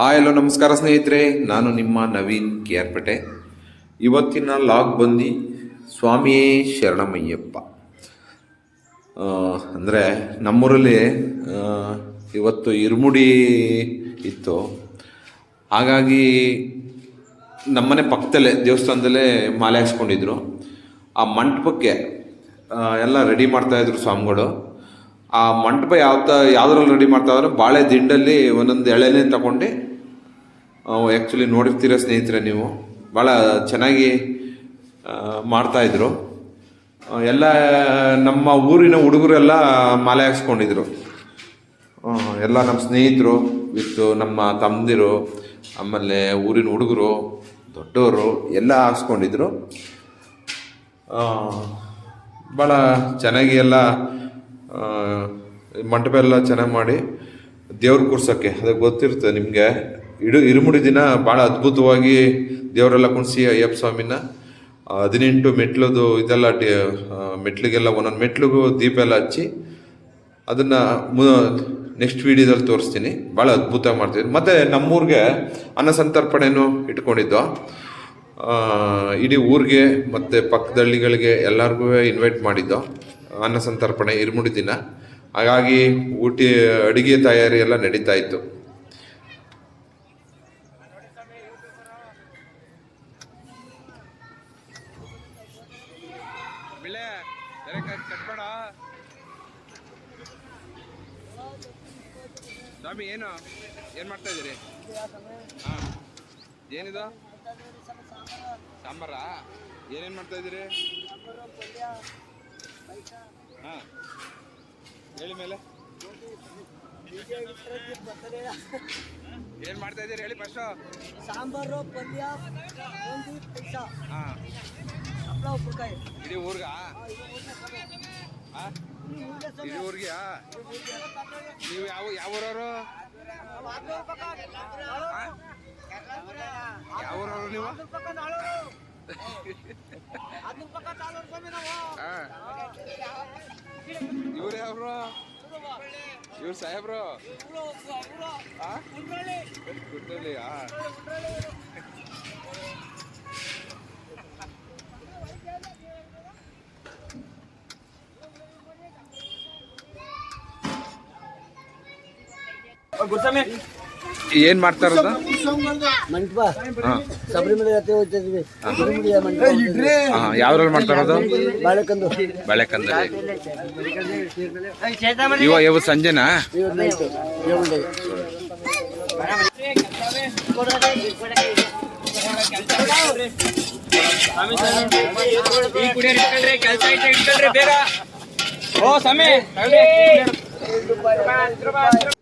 Hi, hello, ನಮಸ್ಕಾರ ಸ್ನೇಹಿತರೆ. ನಾನು ನಿಮ್ಮ ನವೀನ್ ಕೆ ಆರ್ ಪೇಟೆ. ಇವತ್ತಿನ ಲಾಗ್ ಬಂದು ಸ್ವಾಮಿಯೇ ಶರಣಮಯ್ಯಪ್ಪ. ಅಂದರೆ ನಮ್ಮೂರಲ್ಲಿ ಇವತ್ತು ಇರುಮುಡಿ ಇತ್ತು. ಹಾಗಾಗಿ ನಮ್ಮನೆ ಪಕ್ಕದಲ್ಲೇ, ದೇವಸ್ಥಾನದಲ್ಲೇ ಮಾಲೆ ಹಾಕ್ಸ್ಕೊಂಡಿದ್ರು ಆ ಮಂಟಪಕ್ಕೆ ಎಲ್ಲ ರೆಡಿ ಮಾಡ್ತಾಯಿದ್ರು ಸ್ವಾಮಿಗಳು. ಆ ಮಂಟಪ ಯಾವ ತ ಯಾವುದ್ರಲ್ಲಿ ರೆಡಿ ಮಾಡ್ತಾ ಇದ್ದಾರೆ ಬಾಳೆ ದಿಂಡಲ್ಲಿ ಒಂದೊಂದು ಎಳೆನೇ ತಗೊಂಡು ಆ್ಯಕ್ಚುಲಿ ನೋಡಿರ್ತೀರ ಸ್ನೇಹಿತರೆ ನೀವು. ಭಾಳ ಚೆನ್ನಾಗಿ ಮಾಡ್ತಾಯಿದ್ರು ಎಲ್ಲ ನಮ್ಮ ಊರಿನ ಹುಡುಗರೆಲ್ಲ ಮಾಲೆ ಹಾಕ್ಸ್ಕೊಂಡಿದ್ರು. ಎಲ್ಲ ನಮ್ಮ ಸ್ನೇಹಿತರು ವಿತ್ತು, ನಮ್ಮ ತಮ್ಮದಿರು ಆಮೇಲೆ ಊರಿನ ಹುಡುಗರು, ದೊಡ್ಡವರು ಎಲ್ಲ ಹಾಕ್ಸ್ಕೊಂಡಿದ್ರು. ಭಾಳ ಚೆನ್ನಾಗಿ ಎಲ್ಲ ಮಂಟಪ ಎಲ್ಲ ಚೆನ್ನಾಗಿ ಮಾಡಿ ದೇವ್ರ ಕೂರ್ಸೋಕ್ಕೆ ಅದಕ್ಕೆ ಗೊತ್ತಿರುತ್ತೆ ನಿಮಗೆ. ಇಡು, ಇರುಮುಡಿ ದಿನ ಭಾಳ ಅದ್ಭುತವಾಗಿ ದೇವರೆಲ್ಲ ಕುಣಿಸಿ ಅಯ್ಯಪ್ಪ ಸ್ವಾಮಿನ ಹದಿನೆಂಟು ಮೆಟ್ಲದು ಇದೆಲ್ಲ ಟಿ ಮೆಟ್ಲಿಗೆಲ್ಲ ಒಂದೊಂದು ಮೆಟ್ಲಿಗೂ ದೀಪ ಎಲ್ಲ ಹಚ್ಚಿ ಅದನ್ನು ಮು, ನೆಕ್ಸ್ಟ್ ವೀಡಿಯೋದಲ್ಲಿ ತೋರಿಸ್ತೀನಿ. ಭಾಳ ಅದ್ಭುತ ಮಾಡ್ತೀವಿ ಮತ್ತು ನಮ್ಮೂರಿಗೆ ಅನ್ನ ಸಂತರ್ಪಣೆನೂ ಇಟ್ಕೊಂಡಿದ್ದು. ಇಡೀ ಊರಿಗೆ ಮತ್ತು ಪಕ್ಕದಳ್ಳಿಗಳಿಗೆ ಎಲ್ಲರಿಗೂ ಇನ್ವೈಟ್ ಮಾಡಿದ್ದು. ಅನ್ನ ಸಂತರ್ಪಣೆ, ಇರುಮುಡಿ ದಿನ. ಹಾಗಾಗಿ ಊಟಿ, ಅಡುಗೆ ತಯಾರಿ ಎಲ್ಲ ನಡೀತಾ ಇತ್ತು. ಸ್ವಾಮಿ, ಏನು? ಏನು ಮಾಡ್ತಾ ಇದ್ದೀರಿ? ಹಾಂ. ಏನಿದು? ಸಾಂಬಾರಾ? ಏನೇನು ಮಾಡ್ತಾ ಇದ್ದೀರಿ? ಹಾಂ. ಹೇಳಿ ಮೇಲೆ. ಏನು ಮಾಡ್ತಾ ಇದ್ದೀರಿ? ಹೇಳಿ ಫಸ್ಟು ಸಾಂಬಾರು ಪಲ್ಯ ಹಾಂ. ಹಪ್ಪಳ ಉಪ್ಪುಕಾಯಿ ಇಡೀ ಊರ್ಗಾ? ಹಾಂ ಇಡೀ ಊರ್ಗ್ಯಾ ನೀವು ಯಾವ ಯಾವ ಊರವರು? ಯಾವ ಊರವರು ನೀವು? ಇವ್ರು ಯಾವ್ರು ಇವ್ರು ಸಾಹೇಬ್ರು? ಆ? ಗುಡ್ಡಳ್ಳಿ ಆ? ಏನ್ ಮಾಡ್ತಾ ಇರೋದು? ಮಂಟಪ. ಶಬರಿಮಲೆ ಜಾತ್ರೆ ಹೋಗ್ತಿದ್ವಿ. ಶಬರಿಮಲೆ ಮಂಟಪ ಹಾಂ ಯಾವ್ದ್ರಲ್ಲಿ ಮಾಡ್ತಾ ಇರೋದು? ಬಾಳೆಕಂದು. ಬೆಳೆಕಂದಲ್ಲಿ. ಇವ ಇವ ಸಂಜೆನಾ? ಓ ಸಮೇ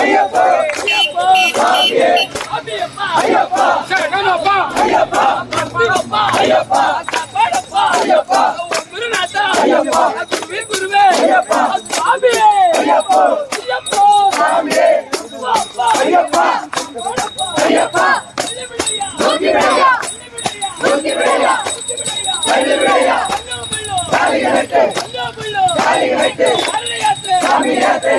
ஐயப்பா சாமியே ஐயப்பா சரணப்பா ஐயப்பா பக்திரப்பா ஐயப்பா காப்பாடப்பா ஐயப்பா குருநாதா ஐயப்பா குருவே குருவே ஐயப்பா சாமியே ஐயப்பா ஐயப்பா சாமியே ஐயப்பா ஐயப்பா ஐயப்பா நோக்கி விடையா நோக்கி விடையா கையில் விடையா தாலி கட்டு தாலி கட்டு சாமி யாத்திரை